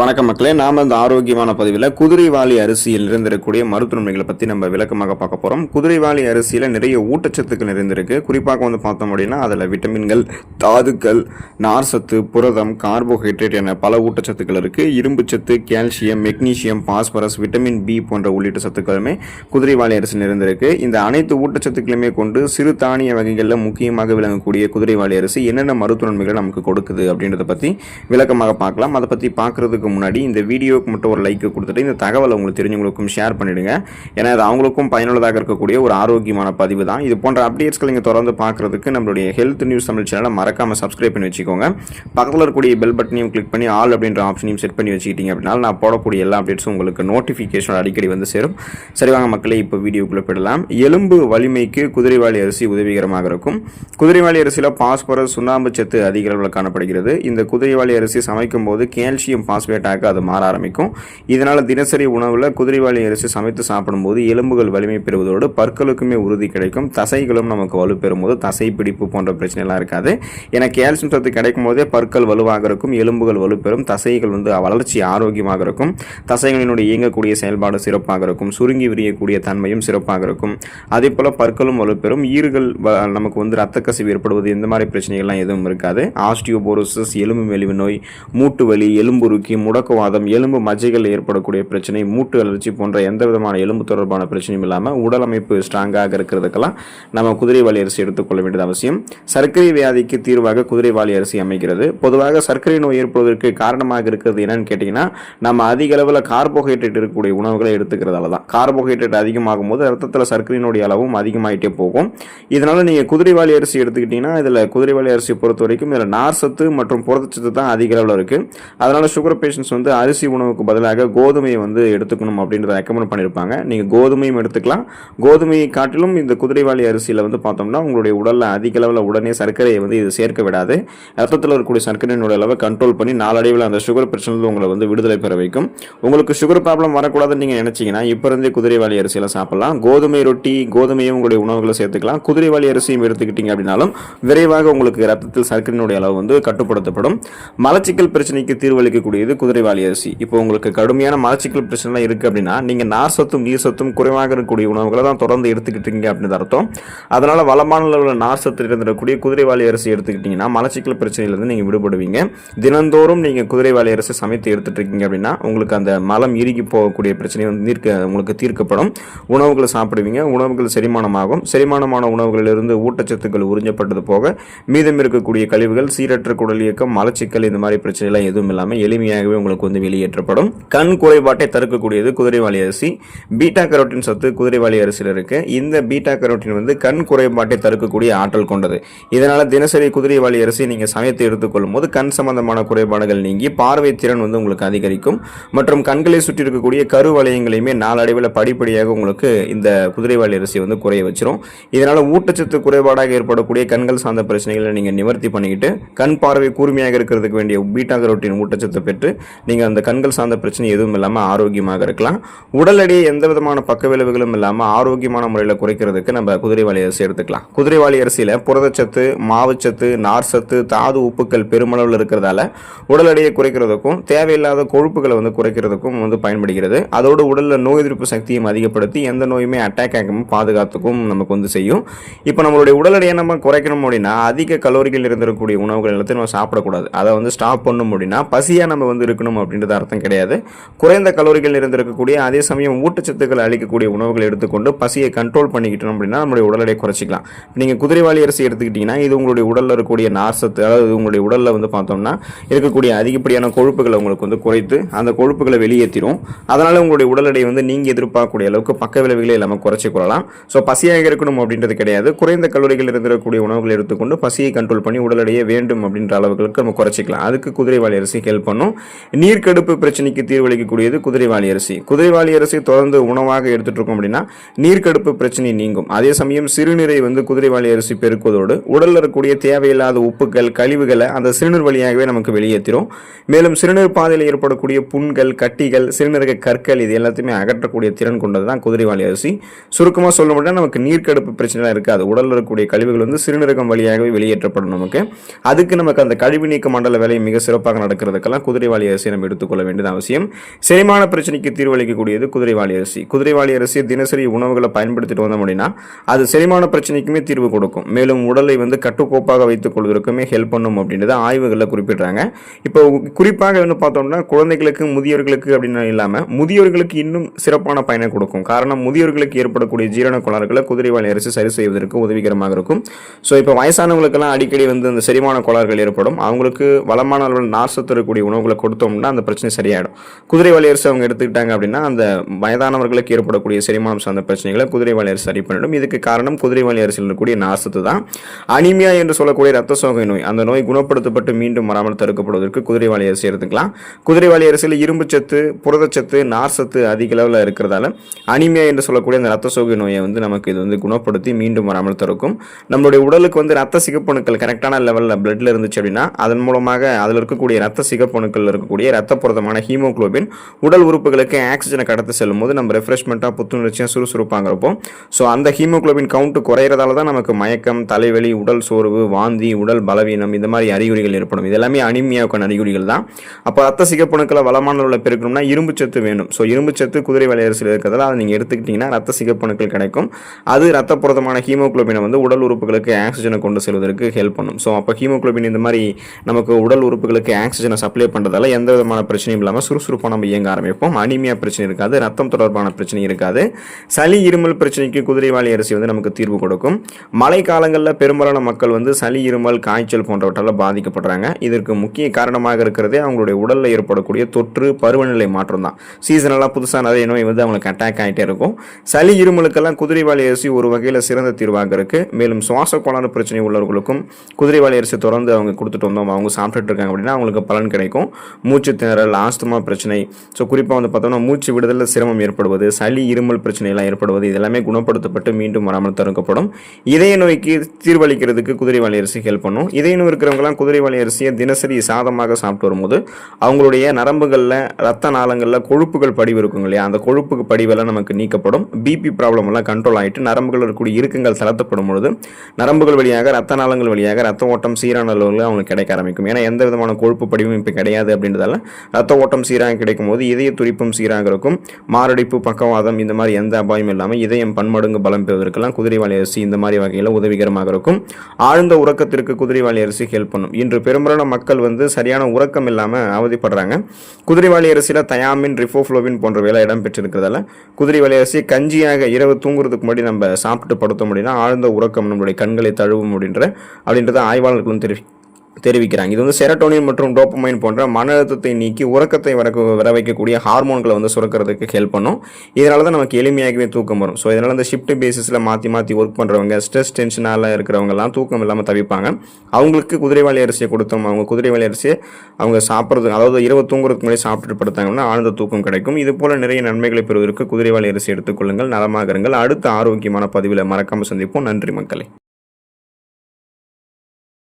வணக்கம் மக்களே நாம இந்த ஆரோக்கியமான பதிவில் குதிரைவாலி அரிசியில் நிறைந்திருக்கக்கூடிய மருத்துவமைகளை பற்றி நம்ம விளக்கமாக பார்க்க போகிறோம் குதிரைவாலி அரிசியில் நிறைய ஊட்டச்சத்துக்கள் நிறைந்திருக்கு. குறிப்பாக வந்து பார்த்தோம் அப்படின்னா அதில் விட்டமின்கள் தாதுக்கள் நார்சத்து புரதம் கார்போஹைட்ரேட் என பல ஊட்டச்சத்துக்கள் இருக்குது இரும்புச்சத்து calcium magnesium phosphorus vitamin B போன்ற உள்ளிட்ட சத்துக்களுமே குதிரைவாலி அரிசி நிறைந்திருக்கு. இந்த அனைத்து ஊட்டச்சத்துக்களுமே கொண்டு சிறு தானிய வகைகளில் முக்கியமாக விளங்கக்கூடிய குதிரைவாலி அரிசி என்னென்ன மருத்துவ நன்மைகளை நமக்கு கொடுக்குது அப்படின்றத பற்றி விளக்கமாக பார்க்கலாம். அதை பற்றி பார்க்குறதுக்கு முன்னாடி இந்த வீடியோவுக்கு மட்டும் ஒரு லைக் கொடுத்துட்டு இந்த தகவலை உங்களுக்கு தெரிஞ்சவங்களுக்கும் ஷேர் பண்ணிடுங்க. ஏன்னா அது அவங்களுக்கும் பயனுள்ளதாக இருக்கக்கூடிய ஒரு ஆரோக்கியமான பதிவு தான். இது போன்ற அப்டேட்ஸ்களை நீங்கள் தொடர்ந்து பார்க்குறதுக்கு நம்மளுடைய ஹெல்த் நியூஸ் தமிழ் சேனலை மறக்காமல் சப்ஸ்கிரைப் பண்ணி வச்சுக்கோங்க. பக்கத்தில் இருக்கக்கூடிய பெல் பட்டனையும் கிளிக் பண்ணி ஆல் அப்படின்ற ஆப்ஷனையும் செட் பண்ணி வச்சுக்கிட்டீங்க அப்படின்னா நான் போடக்கூடிய எல்லா அப்டேட்ஸும் உங்களுக்கு நோட்டிஃபிகேஷன் அடிக்கடி வந்து சேரும். சரி வாங்க மக்களே இப்போ வீடியோக்குள்ளே போயிடலாம். எலும்பு வலிமைக்கு குதிரைவாலி அரிசி உதவிகரமாக இருக்கும். குதிரைவாலி அரிசியில் பாஸ்பரஸ் சுண்ணாம்பு சத்து அதிக அளவில் காணப்படுகிறது. இந்த குதிரைவாலி அரிசி சமைக்கும் போது கால்சியம் பாஸ்பேட்டாக அது மாற ஆரம்பிக்கும். இதனால் தினசரி உணவில் குதிரைவாளி அரிசி சமைத்து சாப்பிடும்போது எலும்புகள் வலிமை பெறுவதோடு பற்களுக்குமே உறுதி கிடைக்கும். தசைகளும் நமக்கு வலு பெறும்போது தசை பிடிப்பு போன்ற பிரச்சனைலாம் இருக்காது. ஏன்னா கால்சியம் சத்து கிடைக்கும் போதே பற்கள் வலுவாக இருக்கும் எலும்புகள் வலுப்பெறும் தசைகள் வந்து வளர்ச்சி ஆரோக்கியமாக இருக்கும். தசைகளினுடைய இயங்கக்கூடிய செயல்பாடு சிறப்பாக இருக்கும். சுருங்கி விரியக்கூடிய தன்மையும் சிறப்பாக இருக்கும். அதே போல் பற்களும் வலுப்பெறும் ஈறுகள் நமக்கு வந்து ரத்த கசிவு ஏற்படுவது இந்த மாதிரி பிரச்சனைகள்லாம் எதுவும் இருக்காது. ஆஸ்டியோபோரோசிஸ் எலும்பு மெலிவு நோய் மூட்டு வலி எலும்புருக்கி முடக்குவாதம் எலும்பு மஜ்ஜைகள் ஏற்படக்கூடிய பிரச்சனை மூட்டு அலர்ச்சி போன்ற எந்த விதமான எலும்பு தொடர்பான பிரச்சனையும் இல்லாமல் உடல் அமைப்பு ஸ்ட்ராங்காக இருக்கிறதுக்கெல்லாம் நம்ம குதிரைவாலி அரிசி எடுத்துக்கொள்ள வேண்டியது அவசியம். சர்க்கரை வியாதிக்கு தீர்வாக குதிரைவாலி அரிசி அமைகிறது. பொதுவாக சர்க்கரை நோய் ஏற்படுவதற்கு காரணமாக இருக்கிறது என்னன்னு கேட்டிங்கன்னா நம்ம அதிக அளவில் கார்போஹைட்ரேட் இருக்கக்கூடிய உணவுகளை எடுத்துக்கிறதால தான். கார்போஹைட்ரேட் அதிகமாகும் போது ரத்தத்தில் சர்க்கரையினுடைய அளவும் அதிகமாகிட்டே போகும். இதனால் நீங்கள் குதிரைவாலி அரிசி எடுத்துக்கிட்டிங்கன்னா இதில் குதிரைவாலி அரிசி பொறுத்த வரைக்கும் இதில் நார் சத்து மற்றும் புரதச்சத்து தான் அதிக அளவில் இருக்குது அதனால் சுகர் பேஷண்ட்ஸ் வந்து அரிசி உணவுக்கு பதிலாக கோதுமையை வந்து எடுத்துக்கணும் அப்படின்றத ரெக்கமெண்ட் பண்ணியிருப்பாங்க நீங்கள் கோதுமையும் எடுத்துக்கலாம். கோதுமையை காட்டிலும் இந்த குதிரைவாலி அரிசியில் வந்து பார்த்தோம்னா உங்களுடைய உடலில் அதிக அளவில் உடனே சர்க்கரையை வந்து இது சேர்க்க விடாது. ரத்தத்தில் இருக்கக்கூடிய சர்க்கரையினுடைய அளவை கண்ட்ரோல் பண்ணி நாளடைவில் அந்த சுகர் பிரச்சனையில் உங்களை வந்து விடுதலை பெற வைக்கும். உங்களுக்கு சுகர் ப்ராப்ளம் வரக்கூடாதுன்னு நீங்கள் நினச்சிங்கன்னா இப்போ இருந்தே குதிரைவாலி அரிசியில் சாப்பிடலாம். கோதுமை ரொட்டி கோதுமையும் உங்களுடைய உணவுகளை சேர்த்துக்கலாம். குதிரைவாலி அரிசியும் எடுத்துக்கிட்டீங்க அப்படின்னாலும் விரைவாக உங்களுக்கு ரத்தத்தில் சர்க்கரையினுடைய அளவு வந்து கட்டுப்படுத்தப்படும். மலச்சிக்கல் பிரச்சனைக்கு தீர்வளிக்கக்கூடியது குதிரைவாலி அரிசி. இப்போ உங்களுக்கு கடுமையான மலச்சிக்கல் பிரச்சனைலாம் இருக்குது அப்படின்னா நீங்கள் நார் சத்தும் நீர் சத்தும் குறைவாக இருக்கக்கூடிய உணவுகளை தான் தொடர்ந்து எடுத்துக்கிட்டு இருக்கீங்க அப்படின்னு அர்த்தம். அதனால் வளமான அளவில் நார் சத்து இருந்துடக்கூடிய குதிரைவாலி அரிசி எடுத்துக்கிட்டிங்கன்னா மலச்சிக்கல் பிரச்சனையிலேருந்து நீங்கள் விடுபடுவீங்க. தினந்தோறும் நீங்கள் குதிரைவாலி அரிசி சமைத்து எடுத்துகிட்டு இருக்கீங்க அப்படின்னா உங்களுக்கு அந்த மலம் இறுகி போகக்கூடிய பிரச்சனை வந்து தீர்க்க உங்களுக்கு தீர்க்கப்படும். உணவுகளை சாப்பிடுவீங்க. உணவுகள் செரிமானமாகும். செரிமானமான உணவுகளிலிருந்து ஊட்டச்சத்துக்கள் உறிஞ்சப்பட்டது போக மீதம் இருக்கக்கூடிய கழிவுகள் சீரற்ற குடல் இயக்கம் மலச்சிக்கல் இந்த மாதிரி பிரச்சனைலாம் எதுவும் இல்லாமல் எளிமையாக ஆகியவை உங்களுக்கு வந்து வெளியேற்றப்படும். கண் குறைபாட்டை தடுக்கக்கூடியது குதிரைவாளி அரிசி. பீட்டா கரோட்டின் சத்து குதிரைவாளி அரிசியில் இருக்கு. இந்த பீட்டா கரோட்டின் வந்து கண் குறைபாட்டை தடுக்கக்கூடிய ஆற்றல் கொண்டது. இதனால தினசரி குதிரைவாலி அரிசி நீங்க சமைத்து எடுத்துக்கொள்ளும் போது கண் சம்பந்தமான குறைபாடுகள் நீங்கி பார்வை திறன் வந்து உங்களுக்கு அதிகரிக்கும். மற்றும் கண்களை சுற்றி இருக்கக்கூடிய கரு வளையங்களையுமே நாளடைவில் படிப்படியாக உங்களுக்கு இந்த குதிரைவாலி அரிசி வந்து குறைய வச்சிரும். இதனால ஊட்டச்சத்து குறைபாடாக ஏற்படக்கூடிய கண்கள் சார்ந்த பிரச்சனைகளை நீங்க நிவர்த்தி பண்ணிக்கிட்டு கண் பார்வை கூர்மையாக இருக்கிறதுக்கு வேண்டிய பீட்டா கரோட்டின் ஊட்டச்சத்தை பெற்று நீங்கள் அந்த கண்கள் சார்ந்த பிரச்சனை எதுவும் இல்லாமல் ஆரோக்கியமாக இருக்கலாம். உடல் எடையை எந்த விதமான பக்க விளைவுகளும் இல்லாமல் ஆரோக்கியமான முறையில் குறைக்கிறதுக்கு நம்ம குதிரைவாலி அரிசி எடுத்துக்கலாம். குதிரைவாளி அரிசியில் புரதச்சத்து மாவுச்சத்து நார்சத்து தாது உப்புக்கள் பெருமளவில் இருக்கிறதால உடல் எடையை குறைக்கிறதுக்கும் தேவையில்லாத கொழுப்புகளை வந்து குறைக்கிறதுக்கும் வந்து பயன்படுகிறது. அதோடு உடலில் நோய் எதிர்ப்பு சக்தியும் அதிகப்படுத்தி எந்த நோயுமே அட்டாக் ஆகாமல் பாதுகாத்துக்கும் நமக்கு வந்து செய்யும். இப்போ நம்மளுடைய உடல் எடையை நம்ம குறைக்கணும் அப்படின்னா அதிக கலோரிகள் இருந்திருக்கக்கூடிய உணவுகள் எல்லாத்தையும் நம்ம சாப்பிடக்கூடாது. அதை வந்து ஸ்டாப் பண்ணணும் அப்படின்னா பசியாக நம்ம வந்து இருக்கணும் அப்படின்றது அர்த்தம் கிடையாது. குறைந்த கலோரிகள் இருந்திருக்கக்கூடிய அதே சமயம் ஊட்டச்சத்துக்களை அளிக்கக்கூடிய உணவுகளை எடுத்துக்கொண்டு பசியை கண்ட்ரோல் பண்ணிக்கிட்டோம் அப்படின்னா நம்மளுடைய உடல் குறைச்சிக்கலாம். நீங்கள் குதிரைவாளி அரிசி எடுத்துக்கிட்டிங்கன்னா இது உங்களுடைய உடலில் இருக்கக்கூடிய நார்சத்து அதாவது உங்களுடைய உடலில் வந்து பார்த்தோம்னா இருக்கக்கூடிய அதிகப்படியான கொழுப்புகளை உங்களுக்கு வந்து குறைத்து அந்த கொழுப்புகளை வெளியேற்றிடும் அதனால் உங்களுடைய உடல் எடை வந்து நீங்கள் எதிர்பார்க்கக்கூடிய அளவுக்கு பக்க விளைவிகளை நம்ம குறைச்சி கொள்ளலாம். ஸோ பசியாக இருக்கணும் அப்படின்றது கிடையாது. குறைந்த கலோரிகள் இருந்திருக்கக்கூடிய உணவுகளை எடுத்துக்கொண்டு பசியை கண்ட்ரோல் பண்ணி உடல் எடையை வேண்டும் அப்படின்ற அளவுகளுக்கு நம்ம குறைச்சிக்கலாம். அதுக்கு குதிரைவாலி அரிசி ஹெல்ப் பண்ணும். நீர்க்கடுப்பு பிரச்சனைக்கு தீர்வளிக்கக்கூடியது குதிரைவாளி அரிசி. குதிரைவாளி அரிசி தொடர்ந்து உணவாக எடுத்துட்டு இருக்கோம் அப்படின்னா நீர்க்கடுப்பு பிரச்சனை நீங்கும். அதே சமயம் சிறுநீரை வந்து குதிரைவாளி அரிசி பெருக்குவதோடு உடலில் இருக்கக்கூடிய தேவையில்லாத உப்புகள் கழிவுகளை அந்த சிறுநீர் வழியாகவே நமக்கு வெளியேற்றிடும் மேலும் சிறுநீர் பாதையில் ஏற்படக்கூடிய புண்கள் கட்டிகள் சிறுநீரக கற்கள் இது எல்லாத்தையுமே அகற்றக்கூடிய திறன் கொண்டது தான் குதிரைவாளி அரிசி. சுருக்கமாக சொல்ல முடியாது நமக்கு நீர்க்கடுப்பு பிரச்சனைலாம் இருக்காது. உடலில் இருக்கக்கூடிய கழிவுகள் வந்து சிறுநீரகம் வழியாகவே வெளியேற்றப்படும் நமக்கு. அதுக்கு நமக்கு அந்த கழிவு நீக்க மண்டல வேலை மிக சிறப்பாக நடக்கிறதுக்கெல்லாம் குதிரைவாளி குதிரைவாளி அரிசியை நம்ம எடுத்துக்கொள்ள வேண்டியது அவசியம். செரிமான பிரச்சனைக்கு தீர்வளிக்கக்கூடியது குதிரைவாளி அரிசி. குதிரைவாளி அரிசி தினசரி உணவுகளை பயன்படுத்திட்டு வந்தோம் அப்படின்னா அது செரிமான பிரச்சனைக்குமே தீர்வு கொடுக்கும். மேலும் உடலை வந்து கட்டுக்கோப்பாக வைத்துக் கொள்வதற்குமே ஹெல்ப் பண்ணும் அப்படின்றத ஆய்வுகளில் குறிப்பிடுறாங்க. இப்போ குறிப்பாக வந்து பார்த்தோம்னா குழந்தைகளுக்கு முதியோர்களுக்கு அப்படின்னு இல்லாமல் முதியோர்களுக்கு இன்னும் சிறப்பான பயனை கொடுக்கும். காரணம் முதியோர்களுக்கு ஏற்படக்கூடிய ஜீரண கோளாறுகளை குதிரைவாளி அரிசி சரி செய்வதற்கு உதவிகரமாக இருக்கும். ஸோ இப்போ வயசானவங்களுக்கெல்லாம் அடிக்கடி வந்து அந்த செரிமான கோளாறுகள் ஏற்படும். அவங்களுக்கு வளமான அளவில் நார்சத்து உணவுகளை கொடுத்தோம்னா அந்த பிரச்சனை சரியாயிடும். குதிரை அரிசி அவங்க எடுத்துக்கிட்டாங்க அப்படின்னா அந்த வயதானவர்களுக்கு ஏற்படக்கூடிய செரிமானம் சார்ந்த பிரச்சனைகளை குதிரை அரிசி சரி பண்ணிடும். இதுக்கு காரணம் குதிரை அரிசியில் இருக்கக்கூடிய நாசத்து தான். அனிமியா என்று சொல்லக்கூடிய ரத்த சோகை நோய். அந்த நோய் குணப்படுத்தப்பட்டு மீண்டும் வராமல் தடுக்கப்படுவதற்கு குதிரை அரிசி எடுத்துக்கலாம். குதிரைவாளி இரும்பு சத்து புரதச்சத்து நார்சத்து அதிக அளவில் இருக்கிறதால அனிமியா என்று சொல்லக்கூடிய அந்த ரத்த சோகை நோயை வந்து நமக்கு இது வந்து குணப்படுத்தி மீண்டும் வராமல் தடுக்கும். நம்மளுடைய உடலுக்கு வந்து ரத்த சிகப்பணுக்கள் கரெக்டான லெவலில் பிளட்ல இருந்துச்சு அப்படின்னா அதன் மூலமாக அதில் இருக்கக்கூடிய ரத்த சிகப்பணுக்கள் இருக்கக்கூடிய ரத்த புரதமான ஹீமோகுளோபின் உடல் உறுப்புகளுக்கு ஆக்சிஜனை கடத்து செல்லும் போது நம்ம ரெஃப்ரெஷ்மெண்ட்டாக புத்துணர்ச்சியாக சுறுசுறுப்பாங்க இருப்போம் ஸோ அந்த ஹீமோகுளோபின் கவுண்ட்டு குறையிறதால தான் நமக்கு மயக்கம் தலைவலி உடல் சோர்வு வாந்தி உடல் பலவீனம் இந்த மாதிரி அறிகுறிகள் ஏற்படும். இது எல்லாமே அனிமியாவுக்கான அறிகுறிகள் தான். அப்போ ரத்த சிகப்பணுக்களை வளமான உள்ள பெருக்கணும்னா இரும்பு சத்து வேணும். ஸோ இரும்பு சத்து குதிரை வலையரசில் இருக்கிறதால அதை நீங்கள் எடுத்துக்கிட்டிங்கன்னா ரத்த சிகப்பணுக்கள் கிடைக்கும். அது ரத்த புரதமான ஹீமோகுளோபினை வந்து உடல் உறுப்புகளுக்கு ஆக்சிஜனை கொண்டு செல்வதற்கு ஹெல்ப் பண்ணும். ஸோ அப்போ ஹீமோகுளோபின் இந்த மாதிரி நமக்கு உடல் உறுப்புகளுக்கு ஆக்சிஜனை சப்ளை பண்ணுறதால எந்த விதமான பிரச்சனையும் இல்லாமல் சுறுசுறுப்பாக நம்ம இயங்க ஆரம்பிப்போம். அனிமியா பிரச்சனை இருக்காது ரத்தம் தொடர்பான பிரச்சனை இருக்காது. சளி இருமல் பிரச்சனைக்கு குதிரைவாளி அரிசி வந்து நமக்கு தீர்வு கொடுக்கும். மழை காலங்களில் பெரும்பாலான மக்கள் வந்து சளி இருமல் காய்ச்சல் போன்றவற்றால் பாதிக்கப்படுறாங்க. இதற்கு முக்கிய காரணமாக இருக்கிறதே அவங்களுடைய உடலில் ஏற்படக்கூடிய தொற்று பருவநிலை மாற்றம் தான். சீசனெல்லாம் புதுசாக நிறைய நோய் வந்து அவங்களுக்கு அட்டாக் ஆகிட்டே இருக்கும். சளி இருமலுக்கெல்லாம் குதிரைவாளி அரிசி ஒரு வகையில் சிறந்த தீர்வாக இருக்குது மேலும் சுவாச கோளாறு பிரச்சனை உள்ளவர்களுக்கும் குதிரைவாளி அரிசி தொடர்ந்து அவங்க கொடுத்துட்டு வந்தோம். அவங்க சாப்பிட்டுட்டு இருக்காங்க அப்படின்னா அவங்களுக்கு பலன் கிடைக்கும். மூச்சு திணறல் ஆஸ்துமா பிரச்சனை. ஸோ குறிப்பாக வந்து பார்த்தோம்னா மூச்சு விடுதலில் சிரமம் ஏற்படுவது சளி இருமல் பிரச்சனைலாம் ஏற்படுவது இதெல்லாமே குணப்படுத்தப்பட்டு மீண்டும் வராமல் தடுக்கப்படும். இதய நோய்க்கு தீர்வளிக்கிறதுக்கு குதிரைவாளி அரிசி ஹெல்ப் பண்ணும். இதய நோய் இருக்கிறவங்களாம் குதிரைவாளி அரிசியை தினசரி சாதமாக சாப்பிட்டு வரும்போது அவங்களுடைய நரம்புகளில் ரத்த நாளங்களில் கொழுப்புகள் படிவு இருக்கும் இல்லையா? அந்த கொழுப்பு படிவெல்லாம் நமக்கு நீக்கப்படும். பிபி ப்ராப்ளம் எல்லாம் கண்ட்ரோல் ஆகிட்டு நரம்புகள் இருக்கக்கூடிய இறுக்கங்கள் தளர்த்தப்படும் பொழுது நரம்புகள் வழியாக ரத்த நாளங்கள் வழியாக ரத்த ஓட்டம் சீரான அளவில் அவங்களுக்கு கிடைக்க ஆரம்பிக்கும். ஏன்னா எந்த விதமான கொழுப்பு படிவும் இப்போ கிடையாது அப்படின்னு அப்படின்றதால ரத்த ஓட்டம் சீராக கிடைக்கும் போது இதய துடிப்பும் சீராக இருக்கும். மாரடைப்பு பக்கவாதம் இந்த மாதிரி எந்த அபாயம் இல்லாமல் இதயம் பன்மடங்கு பலம் பெறுவதற்கெல்லாம் குதிரைவாளி அரிசி இந்த மாதிரி வகையில் உதவிகரமாக இருக்கும். ஆழ்ந்த உறக்கத்திற்கு குதிரைவாளி அரிசி ஹெல்ப் பண்ணும். இன்று பெரும்பாலான மக்கள் வந்து சரியான உறக்கம் இல்லாமல் அவதிப்படுறாங்க. குதிரைவாளி அரிசியில் தயாமின் ரிஃபோஃப்ளோவின் போன்றவையெல்லாம் இடம் பெற்றிருக்கிறதால குதிரைவாளி அரிசி கஞ்சியாக இரவு தூங்குறதுக்கு முன்னாடி நம்ம சாப்பிட்டு படுத்தோம் அப்படின்னா ஆழ்ந்த உறக்கம் நம்மளுடைய கண்களை தழுவும் அப்படின்ற அப்படின்றத ஆய்வாளர்களும் தெரிவி தெரிவிக்கிறாங்க. இது வந்து செரட்டோனின் மற்றும் டோப்பமைன் போன்ற மன அழுத்தத்தை நீக்கி உறக்கத்தை வர வர வைக்கக்கூடிய ஹார்மோன்களை வந்து சுரக்கிறதுக்கு ஹெல்ப் பண்ணும். இதனால தான் நமக்கு எளிமையாகவே தூக்கம் வரும். ஸோ இதனால் இந்த ஷிஃப்ட் பேசிஸில் மாற்றி மாற்றி ஒர்க் பண்ணுறவங்க ஸ்ட்ரெஸ் டென்ஷனால் இருக்கிறவங்கலாம் தூக்கம் இல்லாமல் தவிப்பாங்க. அவங்களுக்கு குதிரைவாளி அரிசியை கொடுத்தோம். அவங்க குதிரைவாளி அரிசியை அவங்க சாப்பிட்றது அதாவது இரவு தூங்குறதுக்கு முன்னாடி சாப்பிட்டுட்டு படுத்தாங்கன்னா ஆழ்ந்த தூக்கம் கிடைக்கும். இது போல் நிறைய நன்மைகளை பெறுவதற்கு குதிரைவாளி அரிசி எடுத்துக்கொள்ளுங்கள். நலமாக இருங்கள் அடுத்த ஆரோக்கியமான பதிவில் மறக்காமல் சந்திப்போம். நன்றி மக்களை.